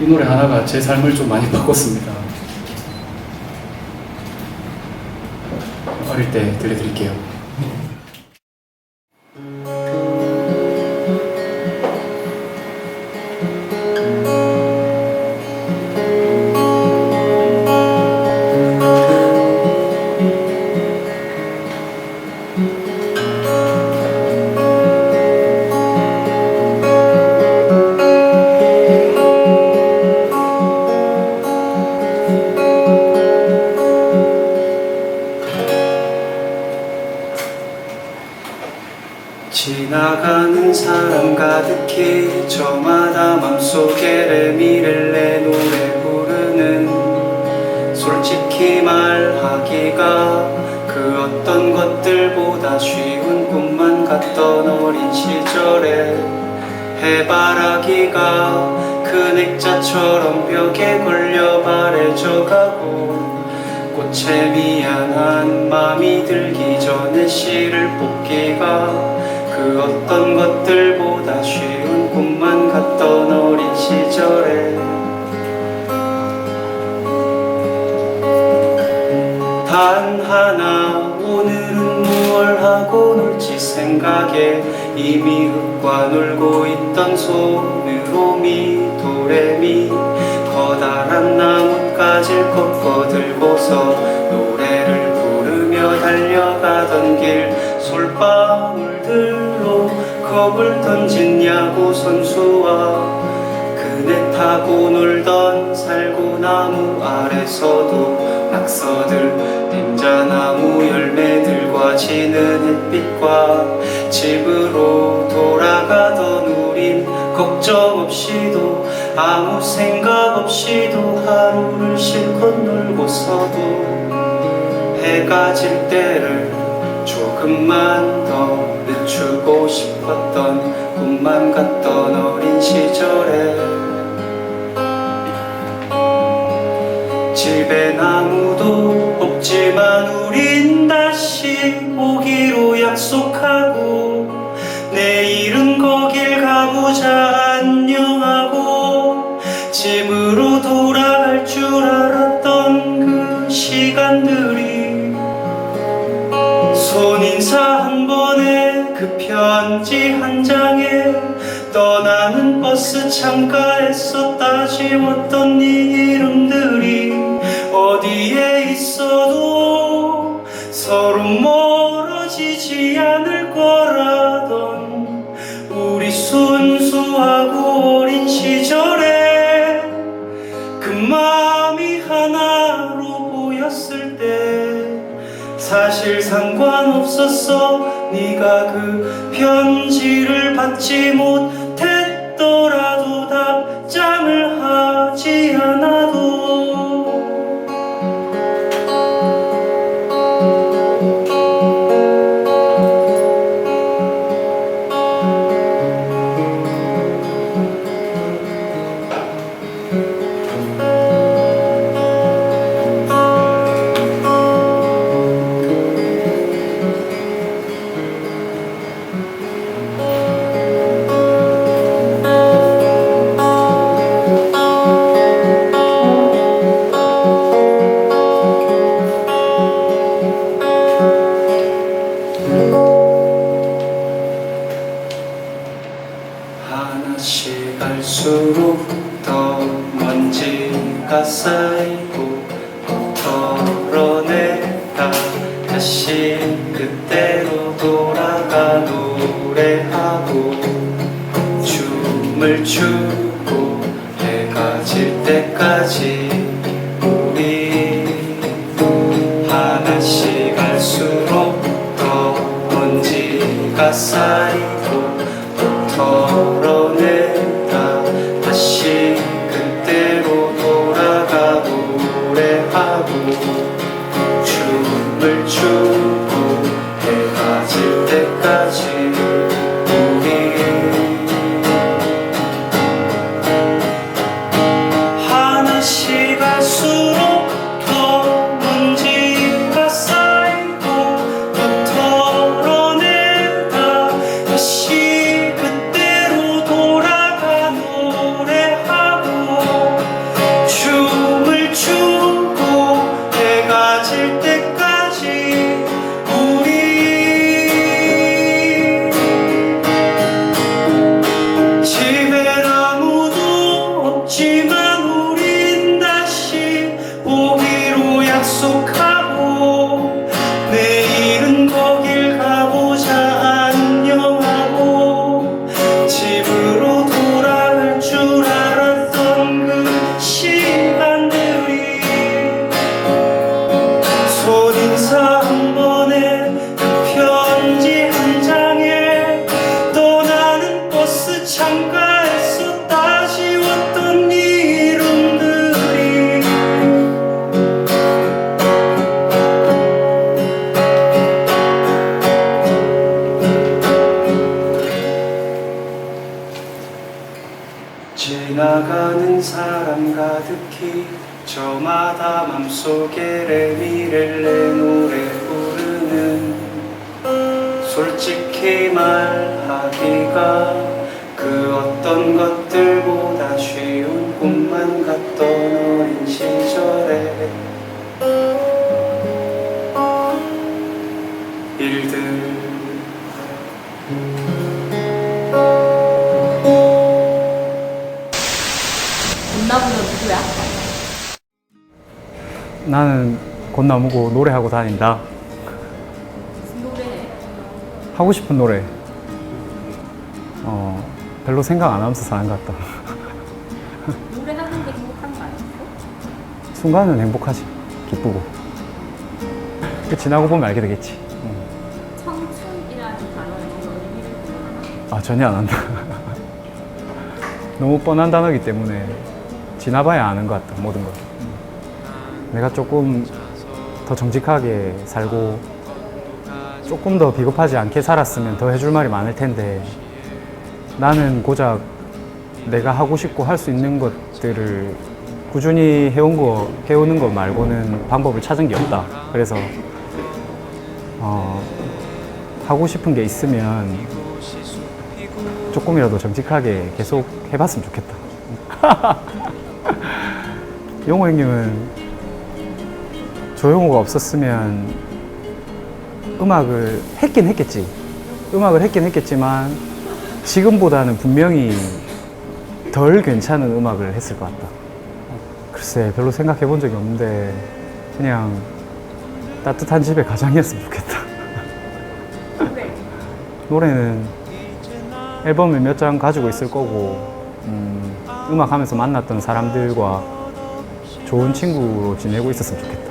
이 노래 하나가 제 삶을 좀 많이 바꿨습니다. 어릴 때 들려드릴게요. 지나가는 사람 가득히 저마다 맘속에 레미렐레 노래 부르는 솔직히 말하기가 그 어떤 것들보다 쉬운 꿈만 같던 어린 시절에 해바라기가 그 액자처럼 벽에 걸려 바래져가고 꽃에 미안한 마음이 들기 전에 씨를 뽑기가 그 어떤 것들보다 쉬운 꿈만 같던 어린 시절에 단 하나 오늘은 무얼 하고 놀지 생각에 이미 흙과 놀고 있던 손으로 미 도레미 커다란 나뭇가지를 꺾어 들고서 노래를 부르며 달려가던 길 솔방울들 로 겁을 던진 야구 선수와 그네 타고 놀던 살구나무 아래서도 낙서들 닌자나무 열매들과 지는 햇빛과 집으로 돌아가던 우린 걱정 없이도 아무 생각 없이도 하루를 실컷 놀고서도 해가 질 때를 조금만 더 늦추고 싶었던 꿈만 같던 어린 시절에 집에 아무도 없지만 우린 다시 오기로 약속하고 내일은 거길 가보자 편지 한 장에 떠나는 버스 창가에서 따지웠던 네 이름들이 어디에 있어도 서로 멀어지지 않을 거라던 우리 순수하고 어린 시절에 그 마음이 하나로 보였을 때 사실 상관없었어 네가 그 편지를 받지 못 더 먼지가 쌓이고 털어내다 다시 그때로 돌아가 노래하고 춤을 추고 해가 질 때까지 우리 하나씩 갈수록 더 먼지가 쌓이 맘속에 레미렐레 노래 부르는 솔직히 말하기가 그 어떤 것들보다 쉬운 나는 곤나무고 노래하고 다닌다. 하고 싶은 노래. 어, 별로 생각 안 하면서 사는 것 같다. 노래하는 게 행복한 거 아니었어? 순간은 행복하지. 기쁘고. 그 지나고 보면 알게 되겠지. 응. 청춘이라는 뭔가 의미를? 아, 전혀 안 한다. 너무 뻔한 단어이기 때문에 지나봐야 아는 것 같다, 모든 걸. 내가 조금 더 정직하게 살고 조금 더 비겁하지 않게 살았으면 더 해줄 말이 많을 텐데 나는 고작 내가 하고 싶고 할 수 있는 것들을 꾸준히 해온 거, 해오는 거 말고는 방법을 찾은 게 없다. 그래서 어, 하고 싶은 게 있으면 조금이라도 정직하게 계속 해봤으면 좋겠다. 용호 형님은 조용호가 없었으면 음악을 했긴 했겠지. 음악을 했긴 했겠지만 지금보다는 분명히 덜 괜찮은 음악을 했을 것 같다. 글쎄, 별로 생각해 본 적이 없는데 그냥 따뜻한 집에 가장이었으면 좋겠다. 노래. 노래는 앨범을 몇 장 가지고 있을 거고 음, 음악 하면서 만났던 사람들과 좋은 친구로 지내고 있었으면 좋겠다.